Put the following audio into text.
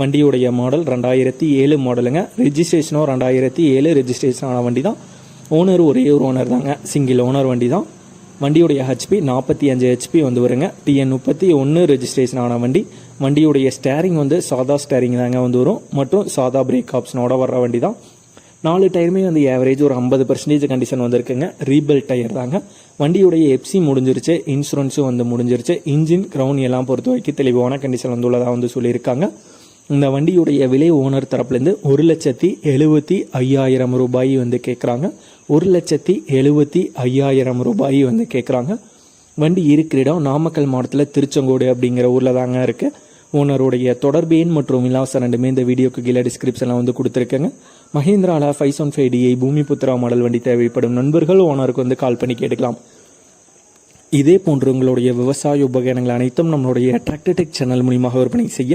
வண்டியுடைய மாடல் ரெண்டாயிரத்தி ஏழு மாடலுங்க ரெஜிஸ்ட்ரேஷனும் ரெண்டாயிரத்தி ஏழு ரெஜிஸ்ட்ரேஷன் ஆன வண்டி தான் ஓனர் ஒரே ஒரு ஓனர் தாங்க. சிங்கிள் ஓனர் வண்டி தான் வண்டியுடைய ஹெச்பி நாற்பத்தி அஞ்சு ஹெச்பி வந்து வருங்க. டிஎன் முப்பத்தி ஒன்று ரெஜிஸ்ட்ரேஷன் ஆன வண்டி. வண்டியுடைய ஸ்டேரிங் வந்து சாதா ஸ்டேரிங் தாங்க வந்து வரும். மற்றும் சாதா பிரேக் ஆப்ஷனோட வர்ற வண்டி தான் நாலு டயருமே வந்து ஆவரேஜ் ஒரு ஐம்பது பர்சன்டேஜ் கண்டிஷன் வந்திருக்குங்க. ரீபில் டயர் தாங்க. வண்டியுடைய எப்சி முடிஞ்சிருச்சு. இன்சூரன்ஸும் வந்து முடிஞ்சிருச்சு. இன்ஜின் க்ரௌன் எல்லாம் பொறுத்த வரைக்கும் தெளிவான கண்டிஷன் வந்து உள்ளதாக வந்து சொல்லியிருக்காங்க. இந்த வண்டியுடைய விலை ஓனர் தரப்புலேருந்து ஒரு லட்சத்தி எழுபத்தி ஐயாயிரம் ரூபாய் வந்து கேட்குறாங்க. ஒரு லட்சத்தி எழுபத்தி ஐயாயிரம் ரூபாய் வந்து கேட்குறாங்க. வண்டி இருக்கிற இடம் நாமக்கல் மாவட்டத்தில் திருச்செங்கோடு அப்படிங்கிற ஊரில் தாங்க இருக்குது ஓனருடைய தொடர்பு எண் மற்றும் விலாசம் ரெண்டுமே இந்த வீடியோக்கு கீழே டிஸ்கிரிப்ஷனில் வந்து கொடுத்துருக்கேங்க. மஹேந்திராவில் five one five DI Bhoomi Putra model வண்டி தேவைப்படும் நண்பர்கள் ஓனருக்கு வந்து கால் பண்ணி கேட்டுக்கலாம். இதே போன்று உங்களுடைய விவசாய உபகரணங்கள் அனைத்தும் நம்மளுடைய டிராக்டர்டெக் சேனல் மூலியமாக விற்பனை செய்ய